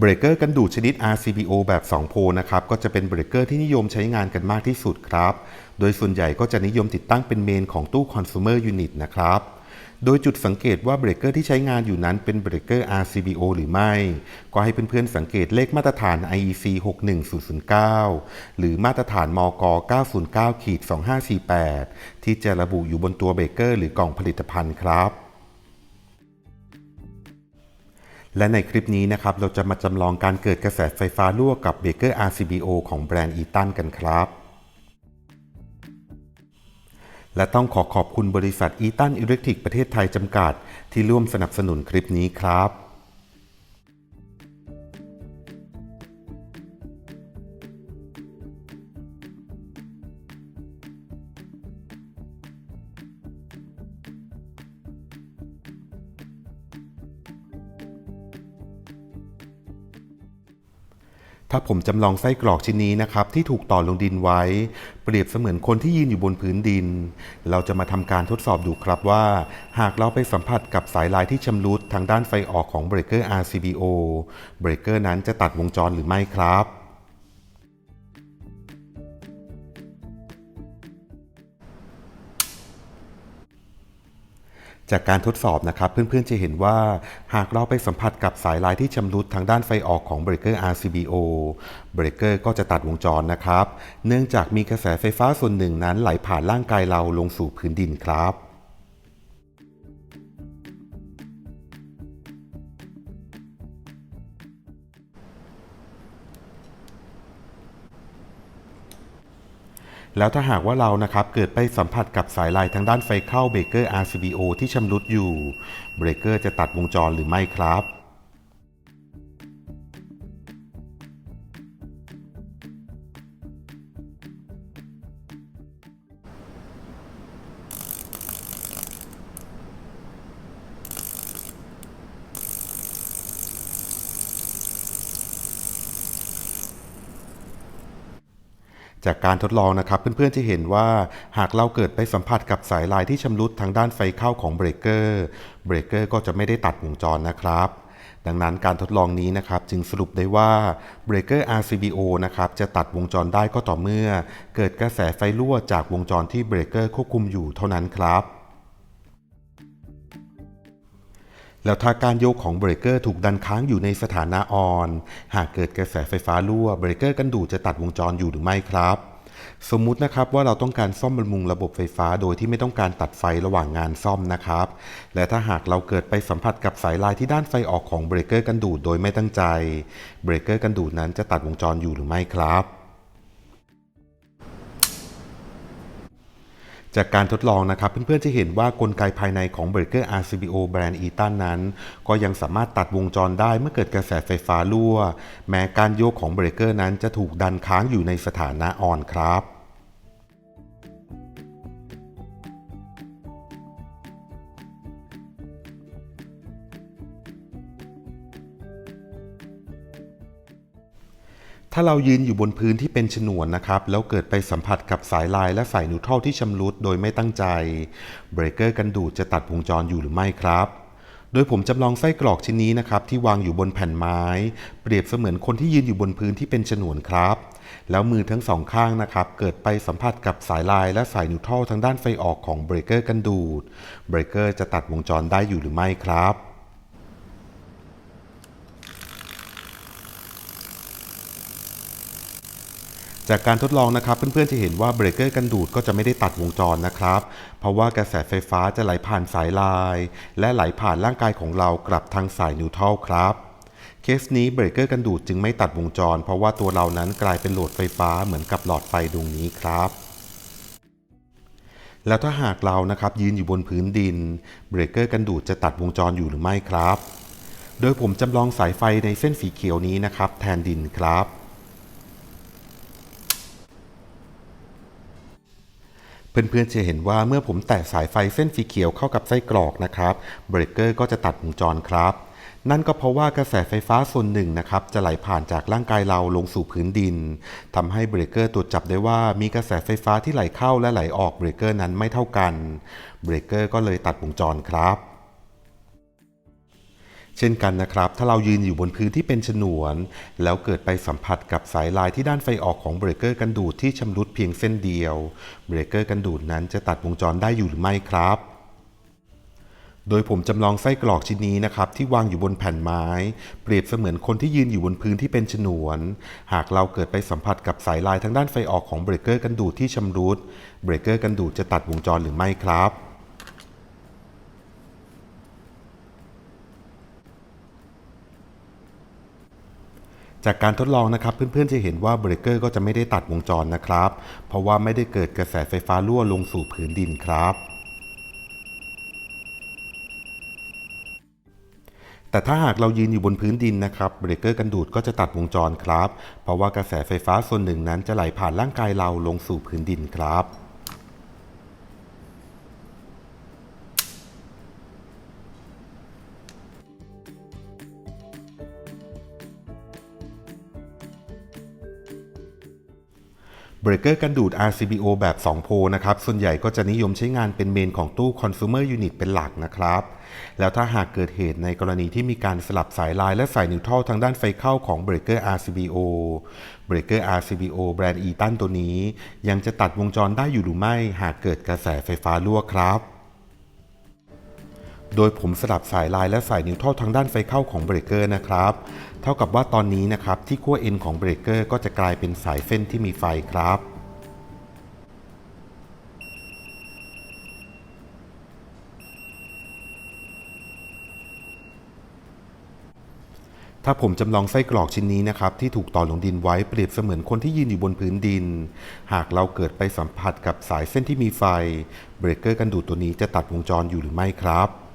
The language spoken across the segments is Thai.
เบรกเกอร์กันดูดชนิด RCBO แบบ 2 โพลนะครับ ก็จะเป็นเบรกเกอร์ที่นิยมใช้งานกันมากที่สุดครับ โดยส่วนใหญ่ก็จะนิยมติดตั้งเป็นเมนของตู้ Consumer Unit นะครับ โดยจุดสังเกตว่าเบรกเกอร์ที่ใช้งานอยู่นั้นเป็นเบรกเกอร์ RCBO หรือไม่ ก็ให้เพื่อนๆสังเกตเลขมาตรฐาน IEC 61009 หรือมาตรฐานมก 909ขีด2548 ที่จะระบุอยู่บนตัวเบรกเกอร์หรือกล่องผลิตภัณฑ์ครับ และในคลิปนี้นะครับเราจะมาจำลองการเกิดกระแสไฟฟ้ารั่วกับเบเกอร์ RCBO ของแบรนด์อีตันกันครับ และต้องขอขอบคุณบริษัทอีตันอิเล็กทริกประเทศไทยจำกัด ที่ร่วมสนับสนุนคลิปนี้ครับ ถ้าผมจำลองไส้กรอกชิ้นนี้นะครับ ที่ถูกต่อลงดินไว้ เปรียบเสมือนคนที่ยืนอยู่บนพื้นดิน เราจะมาทำการทดสอบดูครับว่า หากเราไปสัมผัสกับสายลายที่ชำรุดทางด้านไฟออกของเบรกเกอร์ RCBO เบรกเกอร์นั้นจะตัดวงจรหรือไม่ครับ จากการทดสอบนะครับเพื่อนๆจะเห็นว่าหากเราไปสัมผัสกับสายลายที่ชำรุดทางด้านไฟออกของเบรกเกอร์ RCBO เบรกเกอร์ก็จะตัดวงจรนะครับ เนื่องจากมีกระแสไฟฟ้าส่วนหนึ่งนั้นไหลผ่านร่างกายเราลงสู่พื้นดินครับ แล้วถ้าหากว่าเรานะครับเกิดไปสัมผัสกับสายลายทางด้านไฟเข้าเบรกเกอร์ RCBO ที่ชำรุดอยู่ เบรกเกอร์จะตัดวงจรหรือไม่ครับ จากการทดลองนะครับเพื่อนๆจะเห็นว่าหากเราเกิดไปสัมผัสกับสายลายที่ชำรุดทางด้านไฟเข้าของเบรกเกอร์เบรกเกอร์ก็จะไม่ได้ตัดวงจรนะครับดังนั้นการทดลองนี้นะครับจึงสรุปได้ว่าเบรกเกอร์ RCBO นะครับจะตัดวงจรได้ก็ต่อเมื่อ เกิดกระแสไฟรั่วจากวงจรที่เบรกเกอร์ควบคุมอยู่เท่านั้นครับ แล้วถ้าการโยกของเบรกเกอร์ถูกดันค้างอยู่ในสถานะออน หากเกิดกระแสไฟฟ้ารั่วเบรกเกอร์กันดูดจะตัดวงจรอยู่หรือไม่ครับ สมมุตินะครับว่าเราต้องการซ่อมบำรุงระบบไฟฟ้าโดยที่ไม่ต้องการตัดไฟระหว่างงานซ่อมนะครับ และถ้าหากเราเกิดไปสัมผัสกับสายลายที่ด้านไฟออกของเบรกเกอร์กันดูดโดยไม่ตั้งใจ เบรกเกอร์กันดูดนั้นจะตัดวงจรอยู่หรือไม่ครับ จากการทดลองนะครับเพื่อนๆจะเห็นว่ากลไกภายในของเบรกเกอร์ RCBO แบรนด์อีตันนั้น ก็ยังสามารถตัดวงจรได้เมื่อเกิดกระแสไฟฟ้ารั่ว แม้การโยกของเบรกเกอร์นั้นจะถูกดันค้างอยู่ในสถานะอ่อนครับ ถ้าเรายืนอยู่บนพื้นที่เป็นฉนวนนะครับ แล้วเกิดไปสัมผัสกับสายลายและสายนิวทรัลที่ชำรุดโดยไม่ตั้งใจ เบรกเกอร์กันดูดจะตัดวงจรอยู่หรือไม่ครับ โดยผมจำลองไส้กรอกชิ้นนี้นะครับ ที่วางอยู่บนแผ่นไม้ เปรียบเสมือนคนที่ยืนอยู่บนพื้นที่เป็นฉนวนครับ แล้วมือทั้งสองข้างนะครับ เกิดไปสัมผัสกับสายลายและสายนิวทรัลทางด้านไฟออกของเบรกเกอร์กันดูด เบรกเกอร์จะตัดวงจรได้อยู่หรือไม่ครับ จากการทดลองนะครับ เพื่อนๆจะเห็นว่าเบรกเกอร์กันดูดก็จะไม่ได้ตัดวงจรนะครับ เพราะว่ากระแสไฟฟ้าจะไหลผ่านสายลาย และไหลผ่านร่างกายของเรากลับทางสายนิวทรัลครับเคสนี้เบรกเกอร์กันดูดจึงไม่ตัดวงจร เพราะว่าตัวเรานั้นกลายเป็นโหลดไฟฟ้าเหมือนกับหลอดไฟดวงนี้ครับแล้วถ้าหากเรานะครับยืนอยู่บนพื้นดิน เบรกเกอร์กันดูดจะตัดวงจรอยู่หรือไม่ครับ โดยผมจำลองสายไฟในเส้นสีเขียวนี้นะครับ แทนดินครับ เพื่อนๆจะเห็นว่าเมื่อผมแตะสายไฟเส้นสีเขียวเข้ากับไส้กรอกนะครับเบรกเกอร์ก็จะตัดวงจรครับ นั่นก็เพราะว่ากระแสไฟฟ้าส่วนหนึ่งนะครับจะไหลผ่านจากร่างกายเราลงสู่พื้นดินทำให้เบรกเกอร์ตรวจจับได้ว่ามีกระแสไฟฟ้าที่ไหลเข้าและไหลออกเบรกเกอร์นั้นไม่เท่ากัน เบรกเกอร์ก็เลยตัดวงจรครับ เช่นกันนะครับ ถ้าเรายืนอยู่บนพื้นที่เป็นฉนวน แล้วเกิดไปสัมผัสกับสายลายที่ด้านไฟออกของเบรกเกอร์กันดูดที่ชำรุดเพียงเส้นเดียว เบรกเกอร์กันดูดนั้นจะตัดวงจรได้อยู่หรือไม่ครับโดยผมจำลองไส้กรอกชิ้นนี้นะครับที่วางอยู่บนแผ่นไม้ เปรียบเสมือนคนที่ยืนอยู่บนพื้นที่เป็นฉนวน หากเราเกิดไปสัมผัสกับสายลายทางด้านไฟออกของเบรกเกอร์กันดูดที่ชำรุด เบรกเกอร์กันดูดจะตัดวงจรหรือไม่ครับ จากการทดลองนะครับเพื่อนๆจะเห็นว่าเบรกเกอร์ก็จะไม่ได้ตัดวงจรนะครับ เพราะว่าไม่ได้เกิดกระแสไฟฟ้ารั่วลงสู่ผืนดินครับแต่ถ้าหากเรายืนอยู่บนพื้นดินนะครับเบรกเกอร์กันดูดก็จะตัดวงจรครับ เพราะว่ากระแสไฟฟ้าส่วนหนึ่งนั้นจะไหลผ่านร่างกายเราลงสู่พื้นดินครับเบ รกเกอร์กันดูด RCBO แบบ 2 โพลนะครับ ส่วนใหญ่ก็จะนิยมใช้งานเป็นเมนของตู้ Consumer Unit เป็นหลักนะครับ แล้วถ้าหากเกิดเหตุในกรณีที่มีการสลับสายลายและสายนิวทรัลทางด้านไฟเข้าของเบรกเกอร์ RCBO เบรกเกอร์ RCBO แบรนด์อีตันตัวนี้ ยังจะตัดวงจรได้อยู่หรือไม่หากเกิดกระแสไฟฟ้ารั่วครับ โดยผมสลับสายลายและสายนิวทัลทางด้านไฟเข้าของเบรกเกอร์นะครับ เท่ากับว่าตอนนี้นะครับที่ขั้ว N ของเบรกเกอร์ก็จะกลายเป็นสายเส้นที่มีไฟครับถ้าผมจำลองไส้กรอกชิ้นนี้นะครับที่ถูกต่อลงดินไว้เปรียบเสมือนคนที่ยืนอยู่บนพื้นดิน หากเราเกิดไปสัมผัสกับสายเส้นที่มีไฟ เบรกเกอร์กันดูดตัวนี้จะตัดวงจรอยู่หรือไม่ครับ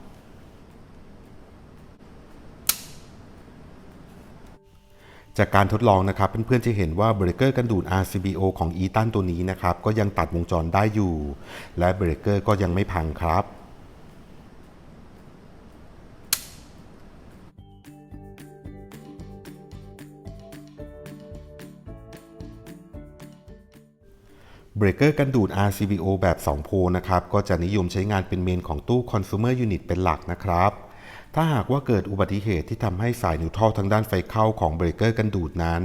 จากการทดลองนะครับเพื่อนๆจะเห็นว่าเบรกเกอร์กันดูด RCBO ของ e ตันตัวนี้นะครับก็ยังตัดวงจรได้อยู่ และเบรกเกอร์ก็ยังไม่พังครับเบรกเกอร์กันดูด RCBO แบบ 2 โพลนะครับ ก็จะนิยมใช้งานเป็นเมนของตู้ Consumer Unit เป็นหลักนะครับ ถ้าหากว่าเกิดอุบัติเหตุที่ทำให้สายนิวทัลทางด้านไฟเข้าของเบรกเกอร์กันดูดนั้น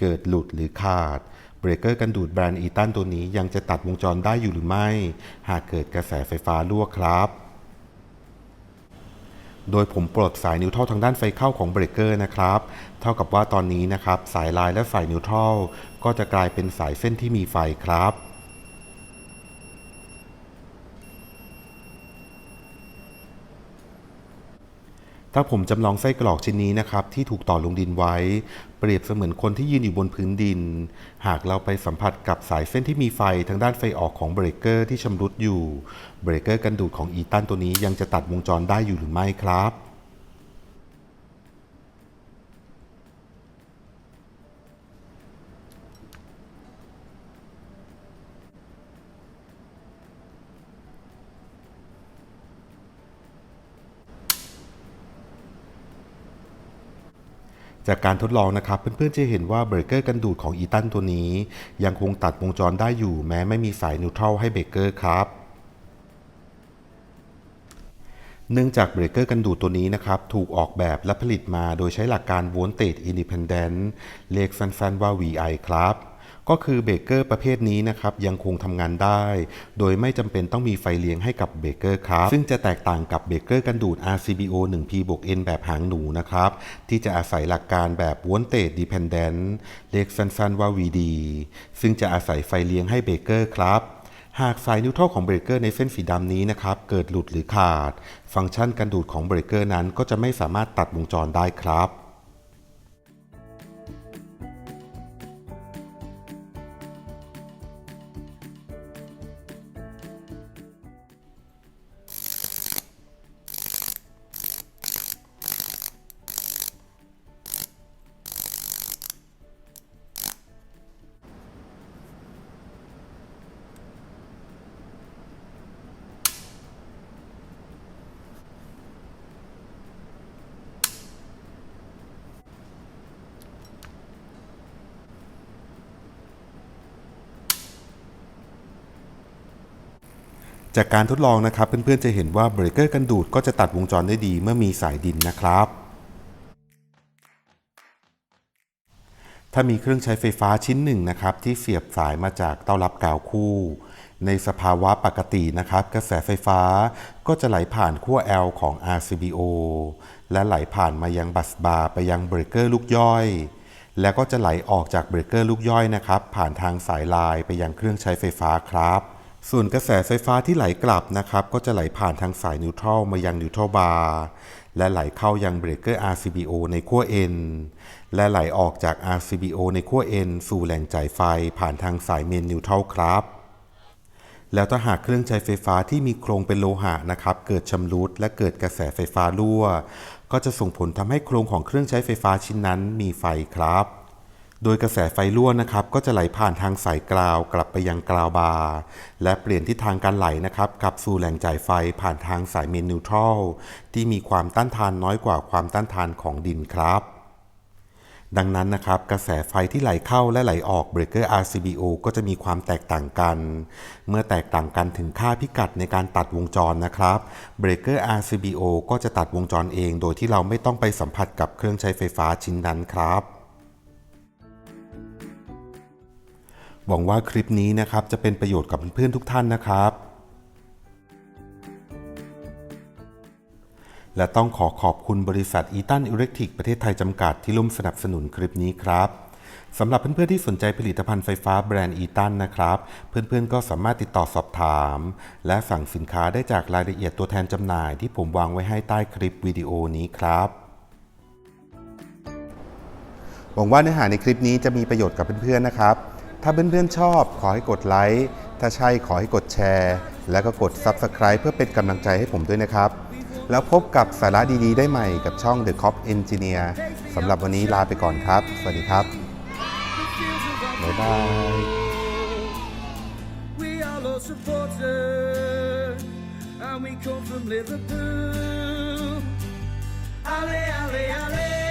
เกิดหลุดหรือขาดเบรกเกอร์กันดูดแบรนด์อีตันตัวนี้ยังจะตัดวงจรได้อยู่หรือไม่ หากเกิดกระแสไฟฟ้ารั่วครับโดยผมปลดสายนิวทรัลทางด้านไฟเข้าของเบรกเกอร์นะครับ เท่ากับว่าตอนนี้นะครับ สายลายและสายนิวทรัลก็จะกลายเป็นสายเส้นที่มีไฟครับ ถ้าผมจำลองไส้กรอกชิ้นนี้นะครับที่ถูกต่อลงดินไว้ เปรียบเสมือนคนที่ยืนอยู่บนพื้นดิน หากเราไปสัมผัสกับสายเส้นที่มีไฟทางด้านไฟออกของเบรกเกอร์ที่ชำรุดอยู่ เบรกเกอร์กันดูดของอีตันตัวนี้ยังจะตัดวงจรได้อยู่หรือไม่ครับ จากการทดลองนะครับ เพื่อนๆจะเห็นว่าเบรกเกอร์กันดูดของอีตันตัวนี้ ยังคงตัดวงจรได้อยู่แม้ไม่มีสายนิวทรัลให้เบรกเกอร์ครับเนื่องจากเบรกเกอร์กันดูดตัวนี้นะครับ ถูกออกแบบและผลิตมาโดยใช้หลักการ Voltage Independent เรียกสั้นๆว่า VI ครับ ก็คือเบรกเกอร์ประเภทนี้นะครับยังคงทำงานได้ โดยไม่จำเป็นต้องมีไฟเลี้ยงให้กับเบรกเกอร์ครับซึ่งจะแตกต่างกับเบรกเกอร์กันดูด RCBO 1P บวก N แบบหางหนูนะครับที่จะอาศัยหลักการแบบ Voltage Dependent เรียกสั้นๆว่า VD ซึ่งจะอาศัยไฟเลี้ยงให้เบรกเกอร์ครับหากสายนิวทรัลของเบรกเกอร์ในเส้นสีดำนี้นะครับเกิดหลุดหรือขาด ฟังก์ชันการดูดของเบรกเกอร์นั้นก็จะไม่สามารถตัดวงจรได้ครับ จากการทดลองนะครับ เพื่อนๆจะเห็นว่าเบรกเกอร์กันดูดก็จะตัดวงจรได้ดีเมื่อมีสายดินนะครับ ถ้ามีเครื่องใช้ไฟฟ้าชิ้นหนึ่งนะครับที่เสียบสายมาจากเต้ารับกาวคู่ ในสภาวะปกตินะครับ กระแสไฟฟ้าก็จะไหลผ่านขั้ว L ของ RCBO และไหลผ่านมายังบัสบาร์ไปยังเบรกเกอร์ลูกย่อยแล้วก็จะไหลออกจากเบรกเกอร์ลูกย่อยนะครับ ผ่านทางสายลายไปยังเครื่องใช้ไฟฟ้าครับ ส่วนกระแสไฟฟ้าที่ไหลกลับนะครับก็จะไหลผ่านทางสายนิวทรัลมายังนิวทรัลบาร์และไหลเข้ายังเบรกเกอร์ RCBO ในขั้ว N และไหลออกจาก RCBO ในขั้ว N สู่แหล่งจ่ายไฟผ่านทางสายเมนนิวทรัลครับ แล้วถ้าหากเครื่องใช้ไฟฟ้าที่มีโครงเป็นโลหะนะครับเกิดชำรุดและเกิดกระแสไฟฟ้ารั่ว ก็จะส่งผลทำให้โครงของเครื่องใช้ไฟฟ้าชิ้นนั้นมีไฟครับ โดยกระแสไฟรั่วนะครับก็จะไหลผ่านทางสายกราวกลับไปยังกราวบาร์ และเปลี่ยนทิศทางการไหลนะครับกลับสู่แหล่งจ่ายไฟผ่านทางสายเมนนิวทรัลที่มีความต้านทานน้อยกว่าความต้านทานของดินครับดังนั้นนะครับกระแสไฟที่ไหลเข้าและไหลออกเบรกเกอร์ RCBO ก็จะมีความแตกต่างกัน เมื่อแตกต่างกันถึงค่าพิกัดในการตัดวงจรนะครับเบรกเกอร์ RCBO ก็จะตัดวงจรเอง โดยที่เราไม่ต้องไปสัมผัสกับเครื่องใช้ไฟฟ้าชิ้นนั้นครับ หวังว่าคลิปนี้นะครับจะเป็นประโยชน์กับเพื่อนๆทุกท่านนะครับ และต้องขอขอบคุณบริษัทอีตันอิเล็กทริกประเทศไทยจำกัดที่ร่วมสนับสนุนคลิปนี้ครับสำหรับเพื่อนๆที่สนใจผลิตภัณฑ์ไฟฟ้าแบรนด์อีตันนะครับ เพื่อนๆก็สามารถติดต่อสอบถาม และสั่งสินค้าได้จากรายละเอียดตัวแทนจำหน่ายที่ผมวางไว้ให้ใต้คลิปวิดีโอนี้ครับ หวังว่าเนื้อหาในคลิปนี้จะมีประโยชน์กับเพื่อนๆนะครับ ถ้าเพื่อนๆชอบขอให้กดไลค์ ถ้าใช่ขอให้กดแชร์ แล้วก็กด Subscribe เพื่อเป็นกำลังใจให้ผมด้วยนะครับ แล้วพบกับสาระดีๆ ได้ใหม่กับช่อง The Cop Engineer สำหรับวันนี้ลาไปก่อนครับ สวัสดีครับ บ๊ายบาย We are all supporters, and we come from Liverpool. Ale,